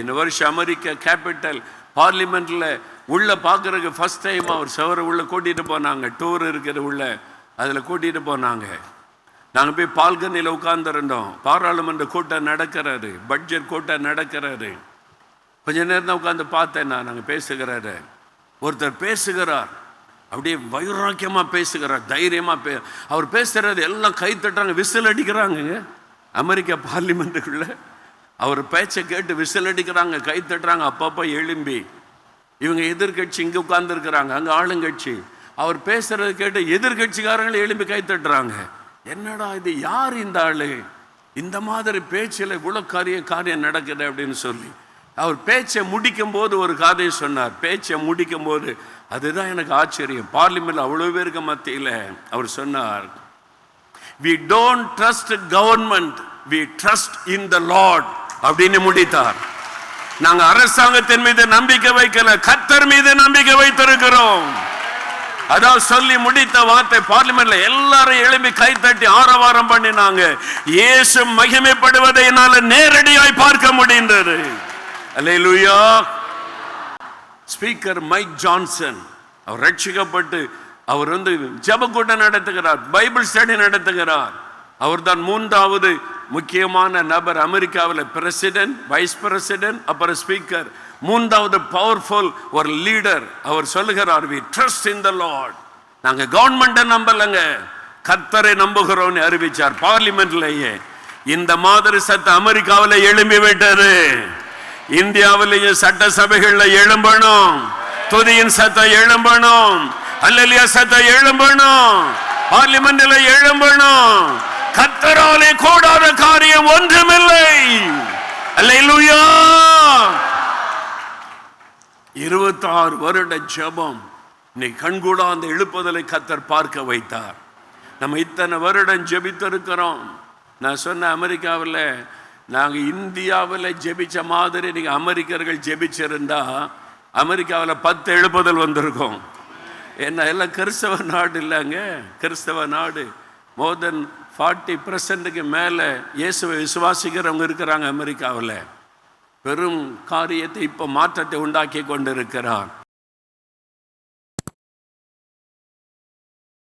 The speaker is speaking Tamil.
இந்த வருஷம் அமெரிக்க கேபிட்டல் பார்லிமெண்ட்டில் உள்ளே பார்க்குறதுக்கு ஃபஸ்ட் டைம் அவர் சவரை உள்ளே கூட்டிகிட்டு போனாங்க. டூர் இருக்கிற உள்ளே. அதில் கூட்டிகிட்டு போனாங்க. நாங்கள் போய் பால்கனியில் உட்காந்துருந்தோம் பாராளுமன்ற கூட்டம் நடக்கிறாரு பட்ஜெட் கூட்டம் நடக்கிறாரு கொஞ்ச நேரம் தான் உட்காந்து பார்த்தேன் நான். நாங்கள் பேசுகிறாரு. ஒருத்தர் பேசுகிறார். அப்படியே வைராக்கியமாக பேசுகிறார். தைரியமாக பே அவர் பேசுகிறது எல்லாம் கை தட்டுறாங்க விசில் அடிக்கிறாங்கங்க அமெரிக்கா பார்லிமெண்ட்டுக்குள்ளே அவர் பேச்சை கேட்டு விசில் அடிக்கிறாங்க கை தட்டுறாங்க அப்பப்போ எழும்பி. இவங்க எதிர்கட்சி இங்கே உட்கார்ந்துருக்கிறாங்க அங்கே ஆளுங்கட்சி. அவர் பேசுறது கேட்டு எதிர்கட்சிக்காரங்களும் எழும்பி கை தட்டுறாங்க. என்னடா இது யார் இந்த ஆள்? இந்த மாதிரி பேச்சில் இவ்வளோ காரிய காரியம் நடக்குது அப்படின்னு சொல்லி. அவர் பேச்சை முடிக்கும் போது ஒரு காதையை சொன்னார். பேச்சை முடிக்கும் போது அதுதான் எனக்கு ஆச்சரியம். பார்லிமெண்ட் அவ்வளோ பேருக்கு மத்தியில் அவர் சொன்னார். We don't trust government we trust in the Lord அப்படின்னு முடித்தார். நாங்க அரசாங்கத்தின் மீது நம்பிக்கை வைக்கல கத்தர் மீது நம்பிக்கை வைத்திருக்கிறோம். அதான் சொல்லி முடித்த வார்த்தை பார்லிமெண்ட்ல எல்லாரும் எழுப்பி கை தட்டி ஆரவாரம் பண்ணினாங்க. இயேசு மகிமைப்படுவதை என்னால நேரடியாய் பார்க்க முடிந்தது. அல்லேலூயா. ஸ்பீக்கர் மைக் ஜான்சன் அவர் ரட்சிக்கப்பட்டு அவர் வந்து ஜெபக்கூட்டம் நடத்துகிறார் பைபிள் ஸ்டடி நடத்துகிறார். அவர் தான் மூன்றாவது முக்கியமான நபர் அமெரிக்காவில் பிரசிடென்ட் வைஸ் பிரசிடென்ட் அப்புறம் ஸ்பீக்கர் மூன்றாவது பவர்ஃபுல் ஒரு லீடர் அவர் சொல்லுகிறார் we trust in the Lord நாங்கள் கவர்மெண்ட்டை நம்பலைங்க. கத்தரை நம்புகிறோம்னு அறிவிச்சார் பார்லிமெண்ட்லேயே. இந்த மாதிரி சட்டம் அமெரிக்காவில் எழும்பி விட்டது இந்தியாவிலேயும் சட்டசபைகளில் எழும்பணும். துதியின் சத்தம் எழும்பணும். அல்லலியா சத்தம் எழும்பணும். பார்லிமெண்ட்ல எழும்பணும். கத்தராலே கூடாத காரியம் ஒன்றுமில்லை. அல்லேலூயா இருபத்தாறு வருட ஜபம். நீ கண்கூடா அந்த எழுப்புதலை கத்தர் பார்க்க வைத்தார். நம்ம இத்தனை வருடம் ஜெபித்திருக்கிறோம். நான் சொன்ன அமெரிக்காவில் நாங்கள் இந்தியாவில் ஜெபிச்ச மாதிரி நீங்கள் அமெரிக்கர்கள் ஜெபிச்சிருந்தா அமெரிக்காவில் பத்து எழுப்புதல் வந்திருக்கும். என்ன எல்லாம் கிறிஸ்தவ நாடு இல்லைங்க. கிறிஸ்தவ நாடு. மோர் தென் ஃபார்ட்டி பர்சன்ட்டுக்கு மேலே இயேசுவை விசுவாசிக்கிறவங்க இருக்கிறாங்க அமெரிக்காவில். பெரும் காரியத்தை இப்போ மாற்றத்தை உண்டாக்கி கொண்டிருக்கிறார்.